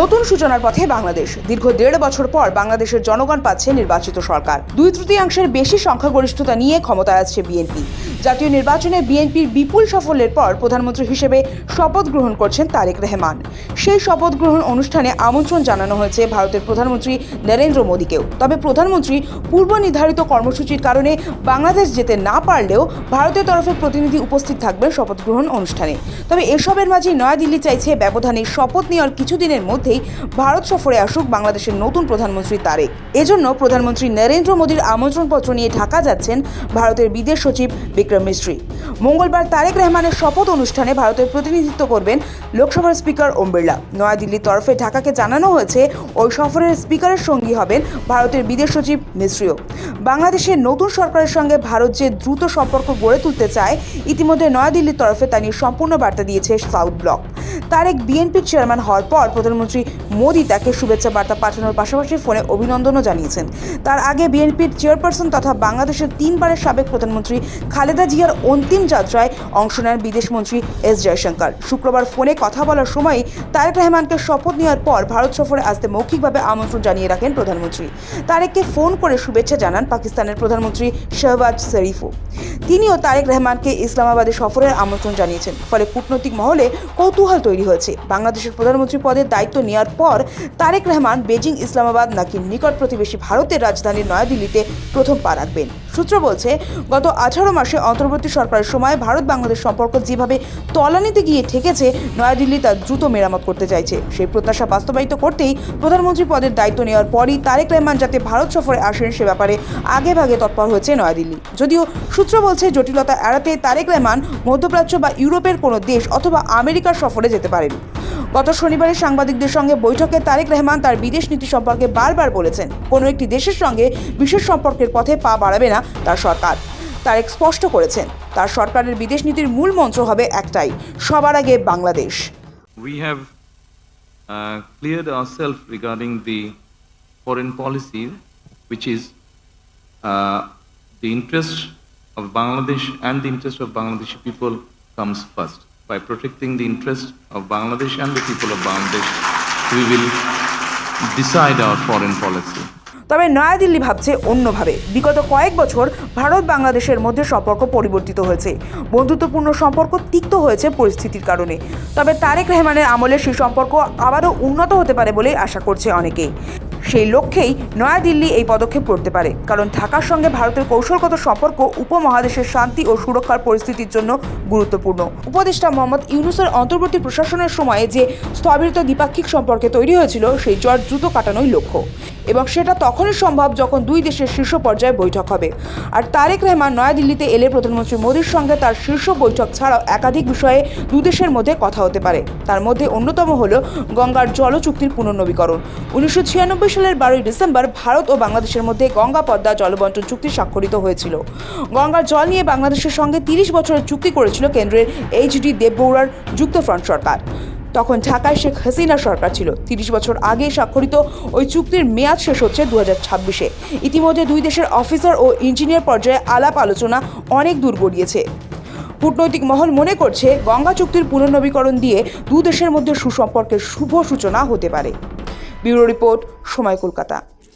নতুন সূচনার পথে বাংলাদেশ। দীর্ঘ দেড় বছর পর বাংলাদেশের জনগণ পাচ্ছে নির্বাচিত সরকার। দুই তৃতীয়াংশের বেশি সংখ্যাগরিষ্ঠতা নিয়ে ক্ষমতায় আসছে বিএনপি জাতীয় নির্বাচনে বিএনপির বিপুল সাফল্যের পর প্রধানমন্ত্রী হিসেবে শপথ গ্রহণ করছেন তারেক রহমান। সেই শপথ গ্রহণ অনুষ্ঠানে আমন্ত্রণ জানানো হয়েছে ভারতের প্রধানমন্ত্রী নরেন্দ্র মোদীকেও। তবে প্রধানমন্ত্রী পূর্ব নির্ধারিত কর্মসূচির কারণে বাংলাদেশ যেতে না পারলেও ভারতের তরফে প্রতিনিধি উপস্থিত থাকবেন শপথ গ্রহণ অনুষ্ঠানে। তবে এসবের মাঝে নয়াদিল্লি চাইছে ব্যবধানে শপথ নেওয়ার কিছুদিনের মধ্যেই ভারত সফরে আসুক বাংলাদেশের নতুন প্রধানমন্ত্রী তারেক। এজন্য প্রধানমন্ত্রী নরেন্দ্র মোদীর আমন্ত্রণপত্র নিয়ে ঢাকা যাচ্ছেন ভারতের বিদেশ সচিব বিক্রম মিস্ত্রি। মঙ্গলবার তারেক রহমানের শপথ অনুষ্ঠানে ভারতের প্রতিনিধিত্ব করবেন লোকসভার স্পিকার ওম বিড়লা। নয়াদিল্লির তরফে ঢাকাকে জানানো হয়েছে, ওই সফরের স্পিকারের সঙ্গী হবেন ভারতের বিদেশ সচিব মিস্ত্রিও। বাংলাদেশের নতুন সরকারের সঙ্গে ভারত যে দ্রুত সম্পর্ক গড়ে তুলতে চায়, ইতিমধ্যে নয়াদিল্লির তরফে তা নিয়ে সম্পূর্ণ বার্তা দিয়েছে সাউথ ব্লক। তারেক বিএনপির চেয়ারম্যান হওয়ার পর প্রধানমন্ত্রী মোদী তাকে শুভেচ্ছা বার্তা পাঠানোর পাশাপাশি ফোনে অভিনন্দনও জানিয়েছেন। তার আগে বিএনপির চেয়ারপারসন তথা বাংলাদেশের তিনবারের সাবেক প্রধানমন্ত্রী খালেদা জিয়ার অন্তিম যাত্রায় অংশ নেন বিদেশমন্ত্রী এস জয়শঙ্কর। শুক্রবার ফোনে কথা বলার সময় তারেক রহমানকে শপথ নেওয়ার পর ভারত সফরে আসতে মৌখিকভাবে আমন্ত্রণ জানিয়ে রাখেন প্রধানমন্ত্রী। তারেককে ফোন করে শুভেচ্ছা জানান পাকিস্তানের প্রধানমন্ত্রী শাহবাজ শরীফও। তিনিও তারেক রহমানকে ইসলামাবাদে সফরের আমন্ত্রণ জানিয়েছেন। ফলে কূটনৈতিক মহলে কৌতূহল তৈরি হয়েছে। বাংলাদেশের প্রধানমন্ত্রী পদের দায়িত্ব নেওয়ার পর তারেক রহমান বেজিং ইসলামাবাদ নাকি নিকট প্রতিবেশী ভারতের রাজধানী নয়াদিল্লিতে প্রথম পা রাখবেন। সূত্র বলছে, গত আঠারো মাসে অন্তর্বর্তী সরকারের সময় ভারত বাংলাদেশ সম্পর্ক যেভাবে তলানিতে গিয়ে ঠেকেছে, নয়াদিল্লি তা দ্রুত মেরামত করতে চাইছে। সেই প্রত্যাশা বাস্তবায়িত করতেই প্রধানমন্ত্রী পদের দায়িত্ব নেওয়ার পরই তারেক রহমান যাতে ভারত সফরে আসেন সে ব্যাপারে আগে ভাগে তৎপর হয়েছে নয়াদিল্লি। যদিও সূত্র বলছে, জটিলতা এড়াতে তারেক রহমান মধ্যপ্রাচ্য বা ইউরোপের কোনো দেশ অথবা আমেরিকার সফরে যেতে পারেন। গত শনিবারের সাংবাদিকদের সঙ্গে বৈঠকে তারেক রহমান তার বিদেশ নীতি সম্পর্কে বারবার বলেছেন। কোনো একটি দেশের সঙ্গে বিশেষ সম্পর্কের পথে পা বাড়াবে না তার সরকার। তারেক স্পষ্ট করেছেন, তার সরকারের বিদেশ নীতির মূল মন্ত্র হবে একটাই, সবার আগে Bangladesh. We have clear our self regarding the foreign policy which is the interest of Bangladesh and the interest of Bangladeshi people comes first By protecting the interest of Bangladesh and the people of Bangladesh, we will decide our foreign policy. তবে নয়াদিল্লি ভাবছে অন্যভাবে। বিগত কয়েক বছর ভারত বাংলাদেশের মধ্যে সম্পর্ক পরিবর্তিত হয়েছে। বন্ধুত্বপূর্ণ সম্পর্ক তিক্ত হয়েছে পরিস্থিতির কারণে। তবে তারেক রহমানের আমলে সেই সম্পর্ক আবারও উন্নত হতে পারে বলেই আশা করছে অনেকেই সেই লক্ষ্যেই নয়াদিল্লি এই পদক্ষেপ করতে পারে। কারণ ঢাকার সঙ্গে ভারতের কৌশলগত সম্পর্ক, উপমহাদেশের শান্তি ও সুরক্ষার পরিস্থিতির জন্য গুরুত্বপূর্ণ। উপদেষ্টা মোহাম্মদ ইউনুসের অন্তর্বর্তী প্রশাসনের সময়ে যে স্থবিরত দ্বিপাক্ষিক সম্পর্কে তৈরি হয়েছিল, সেই জ্বর দ্রুত কাটানোই লক্ষ্য। এবং সেটা তখনই সম্ভব যখন দুই দেশের শীর্ষ পর্যায়ে বৈঠক হবে। আর তারেক রহমান নয়াদিল্লিতে এলে প্রধানমন্ত্রী মোদীর সঙ্গে তার শীর্ষ বৈঠক ছাড়াও একাধিক বিষয়ে দুদেশের মধ্যে কথা হতে পারে। তার মধ্যে অন্যতম হল গঙ্গার জল চুক্তির পুনর্নবীকরণ। উনিশশো ছিয়ানব্বই সালের বারোই ডিসেম্বর ভারত ও বাংলাদেশের মধ্যে গঙ্গা পদ্মা জলবন্টন চুক্তি স্বাক্ষরিত হয়েছিল। গঙ্গার জল নিয়ে বাংলাদেশের সঙ্গে তিরিশ বছরের চুক্তি করেছিল কেন্দ্রের এইচডি দেববৌড়ার যুক্তফ্রন্ট সরকার। তখন ঢাকায় শেখ হাসিনা সরকার ছিল। তিরিশ বছর আগে স্বাক্ষরিত ওই চুক্তির মেয়াদ শেষ হচ্ছে দু ছাব্বিশে। ইতিমধ্যে দুই দেশের অফিসার ও ইঞ্জিনিয়ার পর্যায়ে আলাপ আলোচনা অনেক দূর গড়িয়েছে। কূটনৈতিক মহল মনে করছে গঙ্গা চুক্তির পুনর্নবীকরণ দিয়ে দু দেশের মধ্যে সুসম্পর্কের শুভ সূচনা হতে পারে। ব্যুরো রিপোর্ট, সময় কলকাতা।